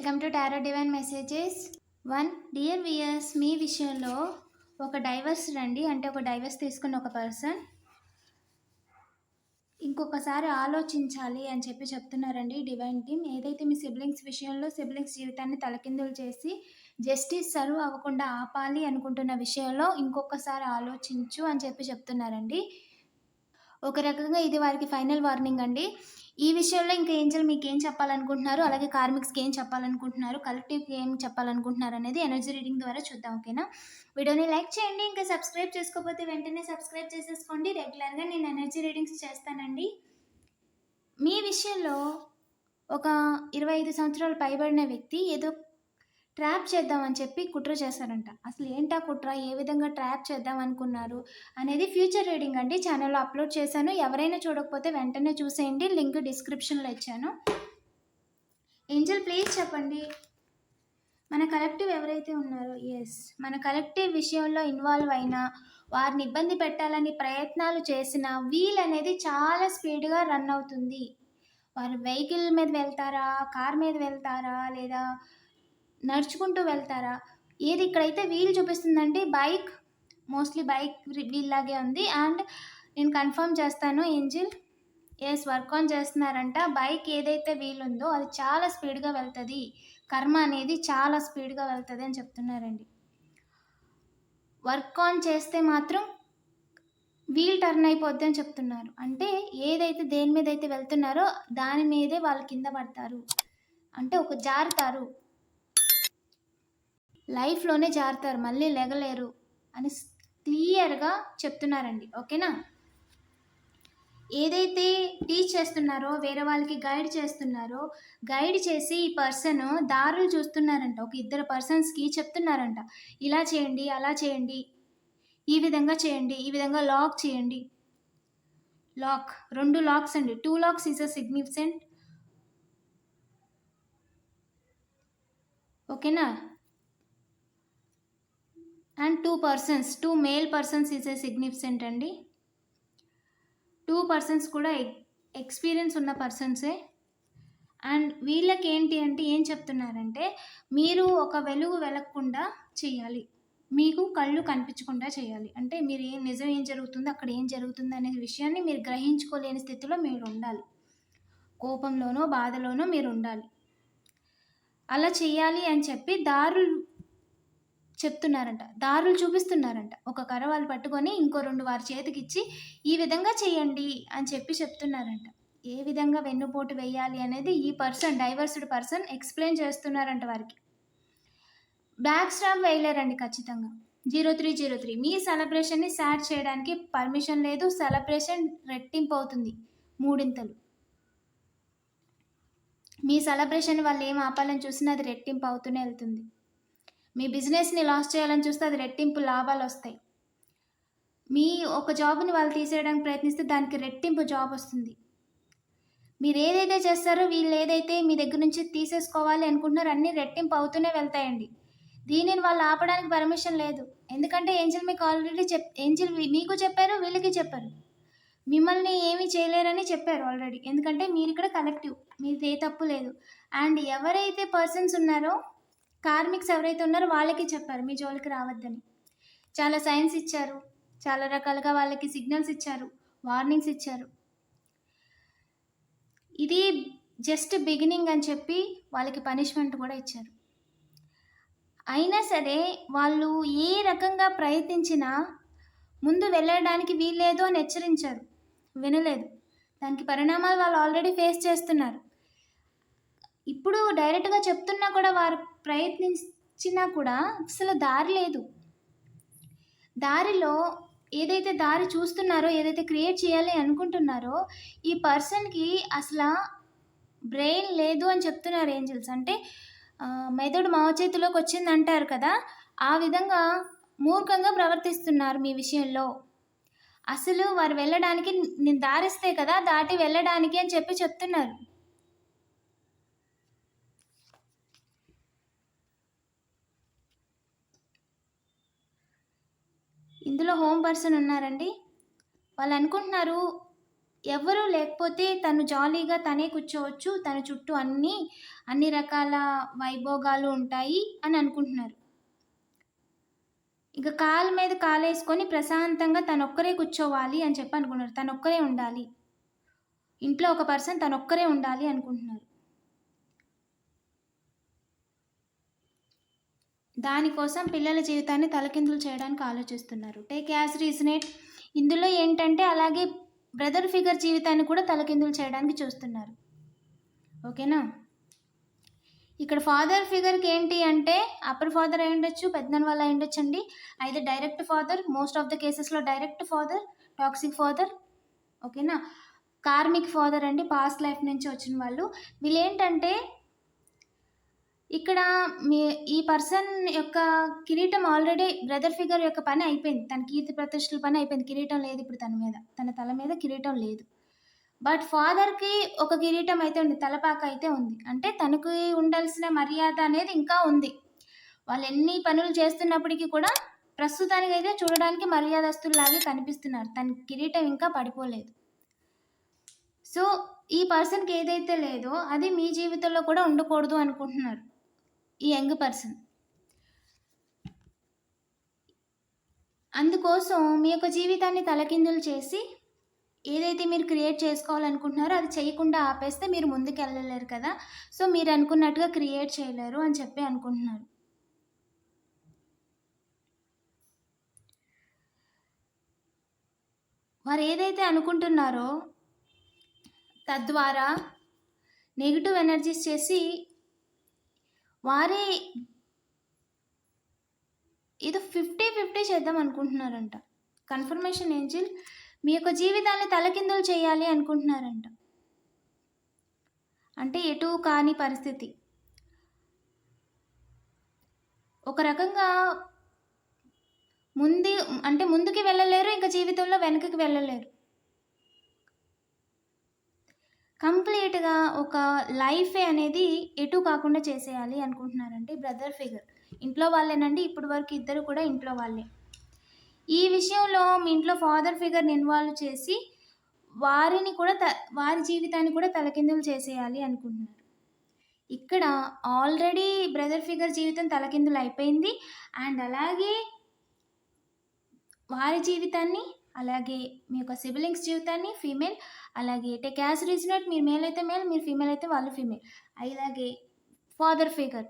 Welcome to tarot divine messages one dear viewers మీ విషయంలో ఒక divorce రండి. అంటే ఒక డైవర్స్ తీసుకున్న ఒక పర్సన్ ఇంకొకసారి ఆలోచించాలి అని చెప్పి చెప్తున్నారండి డివైన్ టీమ్ ఏదైతే మీ సిబ్లింగ్స్ విషయంలో సిబ్లింగ్స్ జీవితాన్ని తలకిందులు చేసి జస్టిస్ సర్వ్ అవ్వకుండా ఆపాలి అనుకుంటున్న విషయంలో ఇంకొకసారి ఆలోచించు అని చెప్పి చెప్తున్నారండి. ఒక రకంగా ఇది వారికి ఫైనల్ వార్నింగ్ అండి. ఈ విషయంలో ఇంకా ఏంజల్ మీకు ఏం చెప్పాలనుకుంటున్నారు? అలాగే కార్మిక్స్కి ఏం చెప్పాలనుకుంటున్నారు? కలెక్టివ్కి ఏం చెప్పాలనుకుంటున్నారు అనేది ఎనర్జీ రీడింగ్ ద్వారా చూద్దాం ఓకేనా? వీడియోని లైక్ చేయండి ఇంకా సబ్స్క్రైబ్ చేసుకోకపోతే వెంటనే సబ్స్క్రైబ్ చేసేసుకోండి. రెగ్యులర్గా నేను ఎనర్జీ రీడింగ్స్ చేస్తానండి. మీ విషయంలో ఒక ఇరవై ఐదు సంవత్సరాలు పైబడిన వ్యక్తి ఏదో ట్రాప్ చేద్దామని చెప్పి కుట్ర చేశారంట. అసలు ఏంటా కుట్ర? ఏ విధంగా ట్రాప్ చేద్దాం అనుకున్నారు? అనేది ఫ్యూచర్ రీడింగ్ అండి. ఛానల్లో అప్లోడ్ చేశాను. ఎవరైనా చూడకపోతే వెంటనే చూసేయండి. లింక్ డిస్క్రిప్షన్లో ఇచ్చాను. ఏంజల్ ప్లీజ్ చెప్పండి. మన కలెక్టివ్ ఎవరైతే ఉన్నారో? ఎస్ మన కలెక్టివ్ విషయంలో ఇన్వాల్వ్ అయినా వారిని ఇబ్బంది పెట్టాలని ప్రయత్నాలు చేసిన వీల్ అనేది చాలా స్పీడ్గా రన్ అవుతుంది. వారు వెహికల్ మీద వెళ్తారా? కార్ మీద వెళ్తారా? లేదా నడుచుకుంటూ వెళ్తారా? ఏది ఇక్కడైతే వీల్ చూపిస్తుందంటే బైక్. మోస్ట్లీ బైక్ వీల్ లాగే ఉంది. అండ్ నేను కన్ఫర్మ్ చేస్తాను ఏంజిల్. ఎస్ వర్క్ ఆన్ చేస్తున్నారంట. బైక్ ఏదైతే వీల్ ఉందో అది చాలా స్పీడ్గా వెళ్తుంది. కర్మ అనేది చాలా స్పీడ్గా వెళ్తుంది అని చెప్తున్నారండి. వర్క్ ఆన్ చేస్తే మాత్రం వీల్ టర్న్ అయిపోద్ది అని చెప్తున్నారు. అంటే ఏదైతే దేని మీద అయితే వెళ్తున్నారో దాని మీదే వాళ్ళు కింద పడతారు. అంటే ఒక జారుతారు. లైఫ్లోనే జారుతారు మళ్ళీ లెగలేరు అని క్లియర్గా చెప్తున్నారండి ఓకేనా? ఏదైతే టీచ్ చేస్తున్నారో వేరే వాళ్ళకి గైడ్ చేస్తున్నారో గైడ్ చేసి ఈ పర్సన్ దారులు చూస్తున్నారంట ఒక ఇద్దరు పర్సన్స్కి చెప్తున్నారంట ఇలా చేయండి అలా చేయండి ఈ విధంగా చేయండి ఈ విధంగా లాక్ చేయండి. లాక్ రెండు లాక్స్ అండి two lakhs is a significant ఓకేనా? And two persons two male persons is a significant అండి. టూ పర్సన్స్ కూడా ఎక్స్పీరియన్స్ ఉన్న పర్సన్సే. అండ్ వీళ్ళకి ఏంటి అంటే ఏం చెప్తున్నారంటే మీరు ఒక వెలుగు వెలగకుండా చేయాలి. మీకు కళ్ళు కనిపించకుండా చేయాలి. అంటే మీరు ఏం నిజం ఏం జరుగుతుందో అక్కడ ఏం జరుగుతుంది అనే విషయాన్ని మీరు గ్రహించుకోలేని స్థితిలో మీరు ఉండాలి. కోపంలోనో బాధలోనో మీరు ఉండాలి. అలా చేయాలి అని చెప్పి దారులు చెప్తున్నారంట. దారులు చూపిస్తున్నారంట. ఒక కర్ర వాళ్ళు పట్టుకొని ఇంకో రెండు వారి చేతికి ఇచ్చి ఈ విధంగా చేయండి అని చెప్పి చెప్తున్నారంట. ఏ విధంగా వెన్నుపోటు వేయాలి అనేది ఈ పర్సన్ డైవర్స్డ్ పర్సన్ ఎక్స్ప్లెయిన్ చేస్తున్నారంట వారికి. బ్యాక్ స్టాప్ వేయలేరండి ఖచ్చితంగా. Zero three zero three. మీ సెలబ్రేషన్ని సాడ్ చేయడానికి పర్మిషన్ లేదు సెలబ్రేషన్ రెట్టింపు అవుతుంది. మూడింతలు. మీ సెలబ్రేషన్ వాళ్ళు ఏం ఆపాలని చూసినా అది రెట్టింపు అవుతూనే వెళ్తుంది. మీ బిజినెస్ని లాస్ చేయాలని చూస్తే అది రెట్టింపు లాభాలు వస్తాయి. మీ ఒక జాబ్ని వాళ్ళు తీసేయడానికి ప్రయత్నిస్తే దానికి రెట్టింపు జాబ్ వస్తుంది. మీరు ఏదైతే చేస్తారో వీళ్ళు ఏదైతే మీ దగ్గర నుంచి తీసేసుకోవాలి అనుకుంటున్నారో అన్నీ రెట్టింపు అవుతూనే వెళ్తాయండి. దీనిని వాళ్ళు ఆపడానికి పర్మిషన్ లేదు. ఎందుకంటే ఏంజిల్ మీకు ఆల్రెడీ చెప్ ఏంజిల్ మీకు చెప్పారు వీళ్ళకి చెప్పారు. మిమ్మల్ని ఏమీ చేయలేరని చెప్పారు ఆల్రెడీ. ఎందుకంటే మీరు ఇక్కడ కలెక్టివ్ మీది ఏ తప్పు లేదు. అండ్ ఎవరైతే పర్సన్స్ ఉన్నారో కార్మిక్స్ ఎవరైతే ఉన్నారో వాళ్ళకి చెప్పారు మీ జోలికి రావద్దని. చాలా సైన్స్ ఇచ్చారు చాలా రకాలుగా వాళ్ళకి సిగ్నల్స్ ఇచ్చారు వార్నింగ్స్ ఇచ్చారు. ఇది జస్ట్ బిగినింగ్ అని చెప్పి వాళ్ళకి పనిష్మెంట్ కూడా ఇచ్చారు. అయినా సరే వాళ్ళు ఏ రకంగా ప్రయత్నించినా ముందు వెళ్ళడానికి వీల్లేదు అని హెచ్చరించారు వినలేదు. దానికి పరిణామాలు వాళ్ళు ఆల్రెడీ ఫేస్ చేస్తున్నారు. ఇప్పుడు డైరెక్ట్గా చెప్తున్నా కూడా వారు ప్రయత్నించినా కూడా అసలు దారి లేదు. దారిలో ఏదైతే దారి చూస్తున్నారో ఏదైతే క్రియేట్ చేయాలి అనుకుంటున్నారో ఈ పర్సన్కి అసలు బ్రెయిన్ లేదు అని చెప్తున్నారు ఏంజల్స్. అంటే మెదడు మా చేతిలోకి వచ్చింది అంటారు కదా ఆ విధంగా మూర్ఖంగా ప్రవర్తిస్తున్నారు మీ విషయంలో. అసలు వారు వెళ్ళడానికి నేను దారిస్తే కదా దాటి వెళ్ళడానికి అని చెప్పి చెప్తున్నారు. ఇంట్లో హోమ్ పర్సన్ ఉన్నారండి. వాళ్ళు అనుకుంటున్నారు ఎవరు లేకపోతే తను జాలీగా తనే కూర్చోవచ్చు తన చుట్టూ అన్ని అన్ని రకాల వైభోగాలు ఉంటాయి అని అనుకుంటున్నారు. ఇక కాలు మీద కాలేసుకొని ప్రశాంతంగా తనొక్కరే కూర్చోవాలి అని చెప్పి అనుకున్నారు. తనొక్కరే ఉండాలి. ఇంట్లో ఒక పర్సన్ తనొక్కరే ఉండాలి అనుకుంటున్నారు. దానికోసం పిల్లల జీవితాన్ని తలకిందులు చేయడానికి ఆలోచిస్తున్నారు. టేక్ యాజ్ రీజనేట్ ఇందులో ఏంటంటే అలాగే బ్రదర్ ఫిగర్ జీవితాన్ని కూడా తలకిందులు చేయడానికి చూస్తున్నారు. ఓకేనా ఇక్కడ ఫాదర్ ఫిగర్కి ఏంటి అంటే అప్పర్ ఫాదర్ అయి ఉండొచ్చు పెద్దనాన్న వాళ్ళు అయి ఉండొచ్చు అండి. అయితే direct father most of the కేసెస్లో డైరెక్ట్ ఫాదర్ టాక్సిక్ ఫాదర్ ఓకేనా కార్మిక్ ఫాదర్ అండి పాస్ట్ లైఫ్ నుంచి వచ్చిన వాళ్ళు. వీళ్ళు ఏంటంటే ఇక్కడ మీ ఈ పర్సన్ యొక్క కిరీటం ఆల్రెడీ బ్రదర్ ఫిగర్ యొక్క పని అయిపోయింది. తన కీర్తి ప్రతిష్టల పని అయిపోయింది. కిరీటం లేదు ఇప్పుడు తన మీద. తన తల మీద కిరీటం లేదు. బట్ ఫాదర్కి ఒక కిరీటం అయితే ఉంది. తలపాక అయితే ఉంది. అంటే తనకి ఉండాల్సిన మర్యాద అనేది ఇంకా ఉంది. వాళ్ళు ఎన్ని పనులు చేస్తున్నప్పటికీ కూడా ప్రస్తుతానికి అయితే చూడడానికి మర్యాదస్తులాగే కనిపిస్తున్నారు. తన కిరీటం ఇంకా పడిపోలేదు. సో ఈ పర్సన్కి ఏదైతే లేదో అది మీ జీవితంలో కూడా ఉండకూడదు అనుకుంటున్నారు. ఈ యంగ్ పర్సన్. అందుకోసం మీ యొక్క జీవితాన్ని తలకిందులు చేసి ఏదైతే మీరు క్రియేట్ చేసుకోవాలనుకుంటున్నారో అది చేయకుండా ఆపేస్తే మీరు ముందుకు వెళ్ళలేరు కదా. సో మీరు అనుకున్నట్టుగా క్రియేట్ చేయలేరు అని చెప్పి అనుకుంటున్నారు. వారు ఏదైతే అనుకుంటున్నారో తద్వారా నెగిటివ్ ఎనర్జీస్ చేసి వారే ఏదో ఫిఫ్టీ ఫిఫ్టీ చేద్దాం అనుకుంటున్నారంట. Confirmation angel? మీ యొక్క జీవితాన్ని తలకిందులు చేయాలి అనుకుంటున్నారంట. అంటే ఎటు కాని పరిస్థితి. ఒక రకంగా ముందు అంటే ముందుకి వెళ్ళలేరు ఇంకా జీవితంలో వెనకకి వెళ్ళలేరు. కంప్లీట్గా ఒక లైఫే అనేది ఎటు కాకుండా చేసేయాలి అనుకుంటున్నారంటే బ్రదర్ ఫిగర్. ఇంట్లో వాళ్ళేనండి ఇప్పటి వరకు ఇద్దరు కూడా ఇంట్లో వాళ్ళే. ఈ విషయంలో మీ ఇంట్లో ఫాదర్ ఫిగర్ని ఇన్వాల్వ్ చేసి వారిని కూడా త వారి జీవితాన్ని కూడా తలకిందులు చేసేయాలి అనుకుంటున్నారు. ఇక్కడ ఆల్రెడీ బ్రదర్ ఫిగర్ జీవితం తలకిందులు అయిపోయింది. అండ్ అలాగే వారి జీవితాన్ని అలాగే మీ యొక్క సిబిలింగ్స్ జీవితాన్ని ఫీమేల్ అలాగే టెక్ యాజ్ రీజనట్ మీరు మేల్ అయితే మేల్ మీరు ఫీమేల్ అయితే వాళ్ళు ఫీమేల్. అలాగే ఫాదర్ ఫిగర్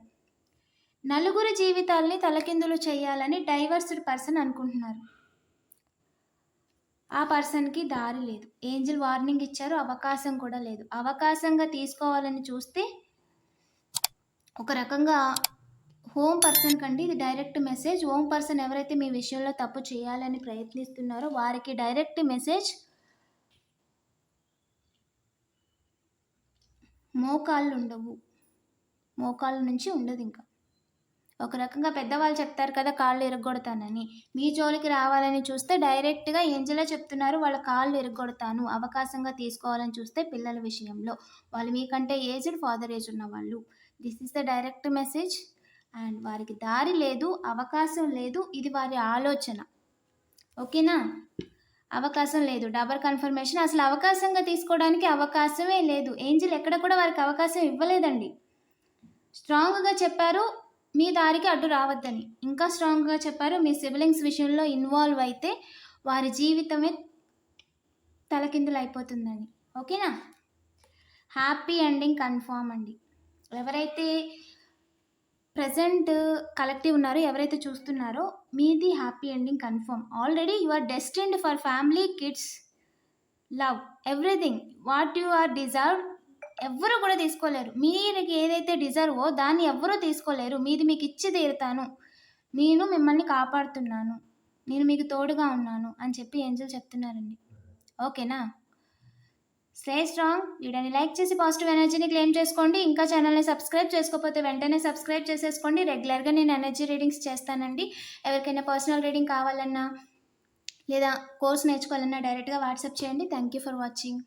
నలుగురు జీవితాల్ని తలకిందులు చేయాలని డైవర్స్డ్ పర్సన్ అనుకుంటున్నారు. ఆ పర్సన్కి దారి లేదు. ఏంజిల్ వార్నింగ్ ఇచ్చారు అవకాశం కూడా లేదు. అవకాశంగా తీసుకోవాలని చూస్తే ఒక రకంగా హోమ్ పర్సన్ కండి ఇది డైరెక్ట్ మెసేజ్. హోమ్ పర్సన్ ఎవరైతే మీ విషయంలో తప్పు చేయాలని ప్రయత్నిస్తున్నారో వారికి డైరెక్ట్ మెసేజ్. మోకాళ్ళు ఉండవు. మోకాళ్ళ నుంచి ఉండదు ఇంకా. ఒక రకంగా పెద్దవాళ్ళు చెప్తారు కదా కాళ్ళు ఇరగొడతానని మీ జోలికి రావాలని చూస్తే డైరెక్ట్గా ఏంజలా చెప్తున్నారు? వాళ్ళ కాళ్ళు ఇరగొడతాను అవకాశంగా తీసుకోవాలని చూస్తే పిల్లల విషయంలో. వాళ్ళు మీకంటే ఏజ్డ్ ఫాదర్ ఏజ్ ఉన్న వాళ్ళు this is the direct message. And వారికి దారి లేదు అవకాశం లేదు. ఇది వారి ఆలోచన. ఓకేనా? అవకాశం లేదు. Double confirmation. అసలు అవకాశంగా తీసుకోవడానికి అవకాశమే లేదు. ఏంజిల్ ఎక్కడ కూడా వారికి అవకాశం ఇవ్వలేదండి. స్ట్రాంగ్గా చెప్పారు మీ దారికి అడ్డు రావద్దని. ఇంకా స్ట్రాంగ్గా చెప్పారు మీ సిబ్లింగ్స్ విషయంలో ఇన్వాల్వ్ అయితే వారి జీవితమే తలకిందులు అయిపోతుందని ఓకేనా? హ్యాపీ ఎండింగ్ కన్ఫామ్ అండి. ఎవరైతే ప్రజెంట్ కలెక్టివ్ ఉన్నారో ఎవరైతే చూస్తున్నారో మీది happy ending confirm. Already you are destined for family kids love everything what you are deserve ఎవ్వరు కూడా తీసుకోలేరు. మీరు ఏదైతే డిజర్వో దాన్ని ఎవ్వరూ తీసుకోలేరు. మీది మీకు ఇచ్చి తీరుతాను. నేను మిమ్మల్ని కాపాడుతున్నాను. నేను మీకు తోడుగా ఉన్నాను అని చెప్పి ఏంజల్ చెప్తున్నారండి. ఓకేనా? స్టే స్ట్రాంగ్ వీడియోని లైక్ చేసి పాజిటివ్ ఎనర్జీని క్లెయిమ్ చేసుకోండి. ఇంకా ఛానల్ని సబ్స్క్రైబ్ చేసుకోకపోతే వెంటనే సబ్స్క్రైబ్ చేసేసుకోండి. రెగ్యులర్గా నేను ఎనర్జీ రీడింగ్స్ చేస్తానండి. ఎవరికైనా పర్సనల్ రీడింగ్ కావాలన్నా లేదా కోర్స్ నేర్చుకోవాలన్నా డైరెక్ట్గా వాట్సాప్ చేయండి. Thank you for watching